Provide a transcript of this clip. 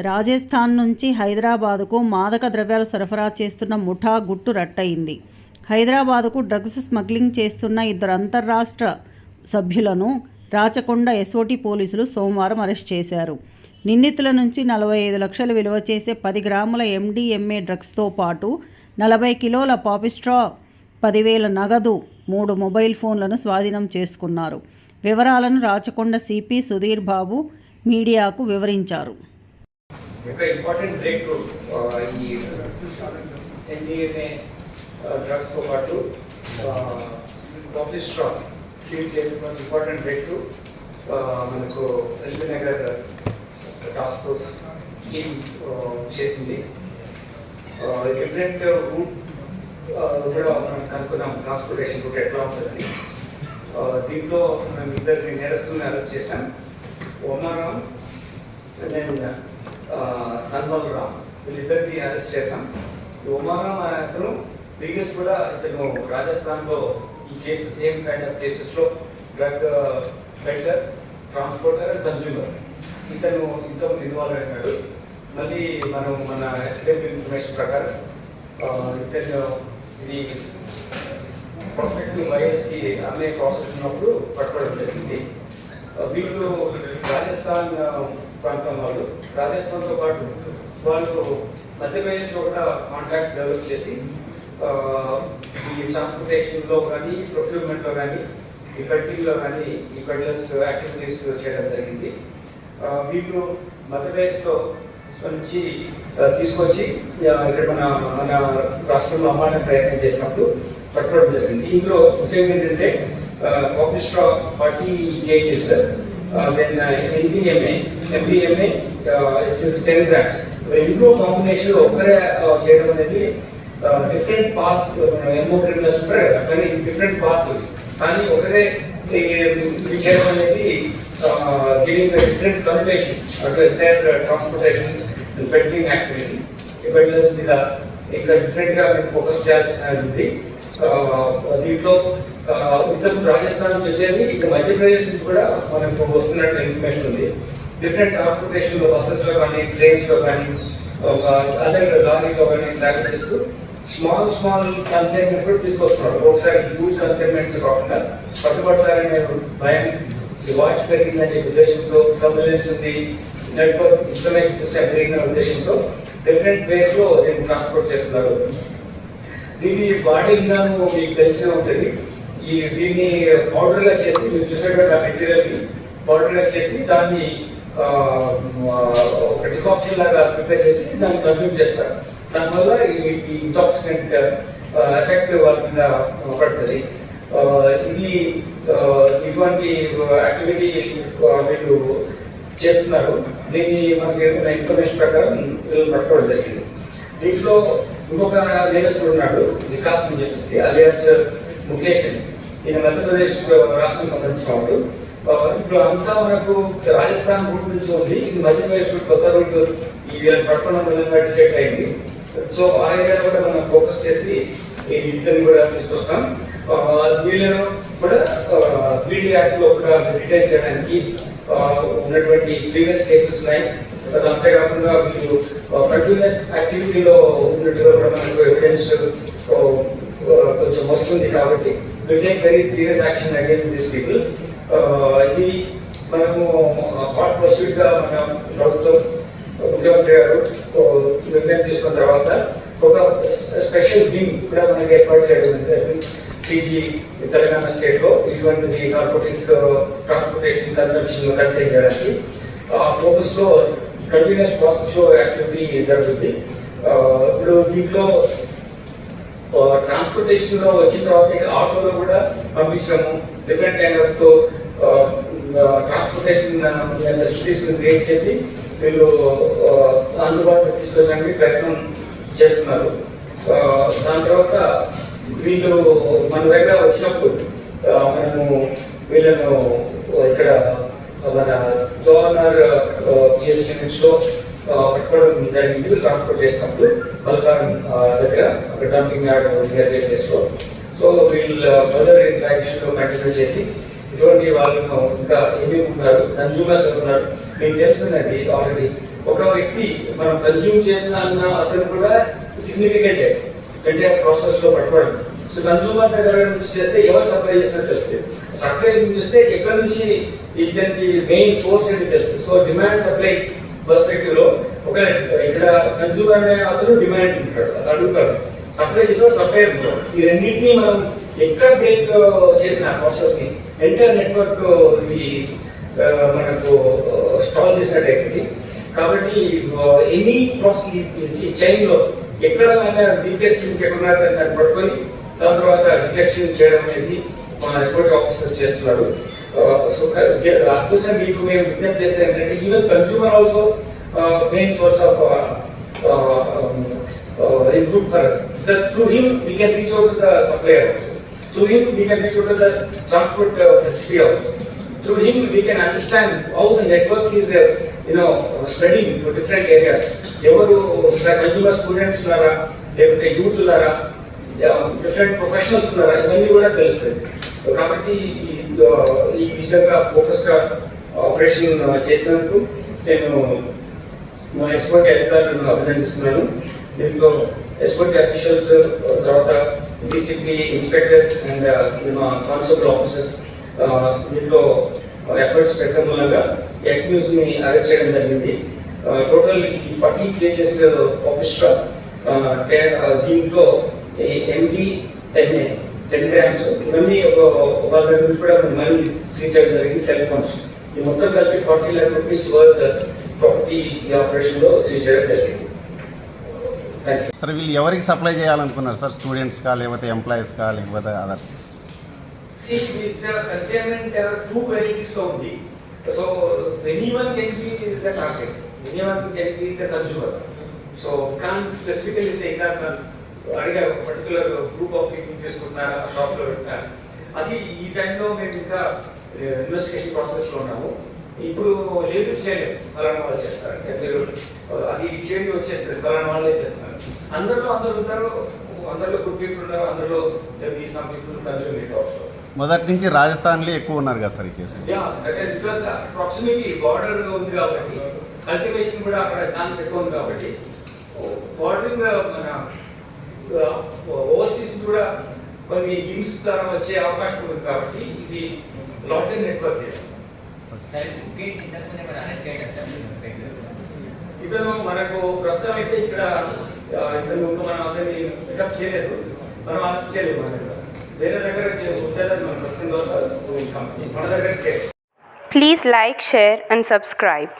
రాజస్థాన్ నుంచి హైదరాబాదుకు మాదక ద్రవ్యాలు సరఫరా చేస్తున్న ముఠా గుట్టు రట్టయింది. హైదరాబాదుకు డ్రగ్స్ స్మగ్లింగ్ చేస్తున్న ఇద్దరు అంతర్రాష్ట్ర సభ్యులను రాచకొండ ఎస్ఓటి పోలీసులు సోమవారం అరెస్ట్ చేశారు. నిందితుల నుంచి నలభై ఐదు లక్షలు విలువ చేసే పది గ్రాముల ఎండిఎంఏ డ్రగ్స్తో పాటు నలభై కిలోల పాపిస్ట్రా పదివేల నగదు మూడు మొబైల్ ఫోన్లను స్వాధీనం చేసుకున్నారు. వివరాలను రాచకొండ సిపి సుధీర్ బాబు మీడియాకు వివరించారు. ఒక ఇంపార్టెంట్ బ్రేక్ ఈ ఎన్డీఏనే డ్రగ్స్తో పాటు కాఫీస్ట్రా సీల్ చేయడం ఇంపార్టెంట్ బ్రేక్ మనకు LB Nagar task force team చేసింది. డిఫరెంట్ రూట్ కూడా మనం కనుక్కున్నాం. ట్రాన్స్పోర్టేషన్ రూట్ ఎట్లా ఉంటుందని. దీంట్లో మేము ఇద్దరిని నేరస్తులను అరెస్ట్ చేశాం. ఓమారాం నేను సన్మల్ రామ్. వీళ్ళిద్దరిని అరెస్ట్ చేశాం. ఈ ఉమారాం అనే అతను ప్రీవియస్ కూడా ఇతను రాజస్థాన్లో ఈ కేసెస్ సేమ్ కైండ్ ఆఫ్ కేసెస్లో drug peddler transporter and consumer ఇతను ఇంతకు ఇన్వాల్వ్ అయినాడు. మళ్ళీ మనం మన ఇన్ఫర్మేషన్ ప్రకారం ఇతను ఇది ప్రాస్పెక్టివ్ వైఎస్కి అమ్మే ప్రాసెస్ ఉన్నప్పుడు పట్టుకోవడం జరిగింది. వీళ్ళు రాజస్థాన్ ప్రాంతం వాళ్ళు. రాజస్థాన్తో పాటు వాళ్ళు మధ్యప్రదేశ్లో కూడా కాంట్రాక్ట్స్ డెవలప్ చేసి ఈ ట్రాన్స్పోర్టేషన్లో కానీ ప్రొక్యూర్మెంట్లో కానీ ఈ కల్టింగ్లో కానీ ఈ పెడ్లర్స్ యాక్టివిటీస్ చేయడం జరిగింది. ఆ, వీళ్ళు మధ్యప్రదేశ్లో నుంచి తీసుకొచ్చి ఇక్కడ మన మన రాష్ట్రంలో అమ్మాలని ప్రయత్నం చేసినప్పుడు పట్టుకోవడం జరిగింది. ఇందులో ముఖ్యంగా ఏంటంటే ఆఫీస్ట్రా forty KGs then NBMA MBMA ten grams ఇందులో కాంబినేషన్ ఒకరే చేయడం అనేది డిఫరెంట్ పాత్ ఎంఓ క్రిమినల్స్ కానీ డిఫరెంట్ పాత్ కానీ ఒకరే ఈ, ఇది చేయడం అనేది గివింగ్ డిఫరెంట్ కన్వేషన్ అటు ఎంటైర్ ట్రాన్స్పోర్టేషన్ పెండింగ్ యాక్టివిటీ ఈ పెండర్స్ మీద ఇంకా డిఫరెంట్గా ఫోకస్ చేయాల్సిన ఉంది దీంట్లో ఉత్తర రాజస్థాన్ నుంచి వచ్చేది. ఇక్కడ మధ్యప్రదేశ్ నుంచి కూడా మనకు వస్తున్నట్టు ఇన్ఫర్మేషన్ ఉంది. డిఫరెంట్ ట్రాన్స్పోర్టేషన్ బస్సెస్లో కానీ ట్రైన్స్లో కానీ ఒక అదే లారీలో కానీ ట్రావెల్ చేస్తూ స్మాల్ స్మాల్ కన్సైన్మెంట్ కూడా తీసుకొస్తున్నారు. ఒకసారి హ్యూజ్ కన్సైన్మెంట్స్ కాకుండా పట్టుబడతారనే భయం ఈ వాచ్ పెరిగిందనే ఉద్దేశంతో సర్వేలెన్స్ ఉంది నెట్వర్క్ ఇన్ఫర్మేషన్ సిస్టమ్ పెరిగిన ఉద్దేశంతో డిఫరెంట్ వేస్లో దీన్ని ట్రాన్స్పోర్ట్ చేస్తున్నారు. దీన్ని వాడే విధానం మీకు తెలిసే ఉంటుంది. ఈ దీన్ని పౌడర్గా చేసి మీరు చూసినటువంటి ఆ మెటీరియల్ని పౌడర్గా చేసి దాన్ని ఒక డికాక్షన్ లాగా ప్రిపేర్ చేసి దాన్ని కన్జ్యూమ్ చేస్తారు. దానివల్ల ఈ ఇంటాక్సికెంట్ ఎఫెక్ట్ వాళ్ళ మీద పడుతుంది. ఇది ఇటువంటి యాక్టివిటీ వీళ్ళు చేస్తున్నారు. దీన్ని మనకి ఇన్ఫర్మేషన్ ప్రకారం వీళ్ళు పట్టుకోవడం జరిగింది. దీంట్లో ఇంకొక నేరస్తుడు ఉన్నాడు వికాస్ అని చెప్పేసి అలియాస్ ముఖేష్ అని. ఈయన మధ్యప్రదేశ్ రాష్ట్రం సంబంధించినప్పుడు ఇప్పుడు అంతా మనకు రాజస్థాన్ రూట్ నుంచి ఉంది. ఇది మధ్యప్రదేశ్ కొత్త రూట్ ఈ వీళ్ళని పట్టుకోవడం విధంగా అయింది సో ఆ ఏరియా కూడా మనం ఫోకస్ చేసి ఈ ఇద్దరిని కూడా తీసుకొస్తాం. వీళ్ళను కూడా బీడీ యాక్ట్లో కూడా రిటైన్ చేయడానికి ఉన్నటువంటి ప్రీవియస్ కేసెస్ ఉన్నాయి. అంతేకాకుండా వీళ్ళు కంటిన్యూస్ యాక్టివిటీలో ఉన్నట్టుగా కూడా మనకు ఎవిడెన్స్ కొంచెం వస్తుంది కాబట్టి will take very serious action again this people ఇది మనము హాట్ పర్సూట్గా మన ప్రభుత్వం ముఖ్యమంత్రి గారు నిర్ణయం తీసుకున్న తర్వాత ఒక స్పెషల్ వింగ్ కూడా మనకి ఏర్పాటు చేయడం పీజీ తెలంగాణ స్టేట్లో ఇటువంటి నార్కోటిక్స్ ట్రాన్స్పోర్టేషన్ కన్సంప్షన్ కంటైన్ చేయడానికి. ఆ ఫోకస్లో కంటిన్యూస్ ప్రాసెస్లో యాక్టివిటీ జరుగుతుంది. ఇప్పుడు దీంట్లో ట్రాన్స్పోర్టేషన్లో వచ్చిన తర్వాత ఆటోలో కూడా పంపించాము different kind of transportation facilities create చేసి వీళ్ళు అందుబాటులో తీసుకొచ్చడానికి ప్రయత్నం చేస్తున్నారు. దాని తర్వాత వీళ్ళు మన దగ్గర వచ్చినప్పుడు మనము వీళ్ళను ఇక్కడ మన గవర్నర్ పిఎస్ యూనిట్స్లో పట్టుకోవడం జరిగింది వీళ్ళు ట్రాన్స్పోర్ట్ చేసినప్పుడు బల్కాన్ దగ్గర dumping yard near place so వీళ్ళు ఫర్దర్ ఇంట్రాక్షన్ కంటిన్యూ చేసి ఇటువంటి వాళ్ళను ఇంకా ఏమేమి ఉన్నారు కన్జ్యూమర్స్ ఉన్నారు మీకు తెలుస్తుందండి ఆల్రెడీ ఒక వ్యక్తి మనం కన్జ్యూమ్ చేసిన అన్న అతను కూడా సిగ్నిఫికెంట్ అంటే ప్రాసెస్లో పట్టుకోవడం సో కన్జ్యూమర్ దగ్గర నుంచి చేస్తే ఎవరు సప్లై చేస్తారు తెలుస్తుంది. సప్లై చూస్తే ఎక్కడ నుంచి ఇతనికి మెయిన్ సోర్స్ ఏంటి తెలుస్తుంది. సో డిమాండ్ సప్లై పర్స్పెక్టివ్లో ఒక ఇక్కడ కన్జ్యూమర్ అనే అతను డిమాండ్ ఉంటాడు. అది అడుగుతాడు. సప్లై చేసిన సప్లై ఉంటాడు. ఈ రెండింటిని మనం ఎక్కడ బ్రేక్ చేసిన ప్రాసెస్ని ఎంటర్ నెట్వర్క్ ఈ మనకు స్టాల్ చేసినట్టయితే కాబట్టి ఎనీ ప్రాసెస్ ఈ చైన్లో ఎక్కడ వీకెస్ట్ ఎక్కడ దాన్ని పట్టుకొని దాని తర్వాత డిటెక్షన్ చేయడం అనేది మన రిపోర్ట్ ఆఫీసర్స్ చేస్తున్నారు. సో అందుకోసం మీకు మేము విజ్ఞప్తి చేసేది ఏంటంటే even consumer also main source of input for us. That through him we can reach out to the supplier also. Through him we can reach out to the transport uh, facility also. Through him we can understand how the network is, uh, you know, uh, spreading to different areas. ఎవరు consumer students ఉన్నారా లేకపోతే youth ఉన్నారా different professionals ఉన్నారా ఇవన్నీ కూడా తెలుస్తుంది కాబట్టి ఈ ఈ విషయంగా ఫోకస్గా ఆపరేషన్ చేసినందుకు నేను మా ఎస్పోర్ట్ అధికారులను అభినందిస్తున్నాను. దీంట్లో ఎస్పోర్ట్ అఫీషియల్స్ తర్వాత డీసీపీ ఇన్స్పెక్టర్స్ అండ్ మా కానిస్టేబుల్ ఆఫీసర్స్ దీంట్లో ఎఫర్ట్స్ పెట్టడం మూలంగా అక్యూజ్ని అరెస్ట్ చేయడం జరిగింది. టోటల్ ఈ ఫార్టీ కేజెస్ ఆఫీస్లో దీంట్లో ఎండి ఎంఏ టెన్ గ్రామ్స్. ఇవన్నీ ఒక వాళ్ళ నుంచి కూడా మనీ చేయడం జరిగింది సెల్ ఫోన్స్ ఈ మొత్తం కలిపి forty lakh rupees worth property ఈ ఆపరేషన్లో సీజ్ చేయడం జరిగింది. సార్ వీళ్ళు ఎవరికి సప్లై చేయాలనుకున్నారు సార్? స్టూడెంట్స్కా లేకపోతే ఎంప్లాయీస్కా లేకపోతే others See, this uh, consignment, there are two varieties only. So anyone can be the target, anyone can be the consumer. So can't specifically say that అడిగా పర్టికులర్ గ్రూప్ ఆఫ్ పీపుల్ తీసుకుంటున్నారా షాప్లో పెట్టినారు అది ఈ టైంలో మేము ఇంకా ఇన్వెస్టిగేషన్ ప్రాసెస్లో ఉన్నాము. ఇప్పుడు లేబుల్ చేయలేదు. ఫలానా వాళ్ళు చేస్తారు. అంటే మీరు అది చేంజ్ వచ్చేస్తుంది. ఫలానా వాళ్ళే చేస్తున్నారు అందరిలో అందరు ఉంటారు. అందరిలో గుడ్ పీపుల్ ఉన్నారు. అందరిలో సమ్ పీపుల్ కన్సూమ్ ఆల్సో మొదటి నుంచి రాజస్థాన్లో ఎక్కువ ఉన్నారు కదా సార్ ఈ కేసు ప్రాక్సిమిటీ బార్డర్ ఉంది కాబట్టి కల్టివేషన్ కూడా అక్కడ ఛాన్స్ ఎక్కువ ఉంది కాబట్టి బార్డరింగ్ మన ఓవర్సీస్ కూడా కొన్ని లింక్స్ ద్వారా వచ్చే అవకాశం ఉంది కాబట్టి ఇది లాటరీ నెట్వర్క్ ఇతను మనకు ప్రస్తుతం అయితే ఇక్కడ ఇతను మనం అతన్ని పికప్ చేయలేదు. మనం అరెస్ట్ చేయలేదు మన దగ్గర. వేరే దగ్గర మనం ప్రస్తుతం మన దగ్గర చేయలేదు. Please like, share, and subscribe.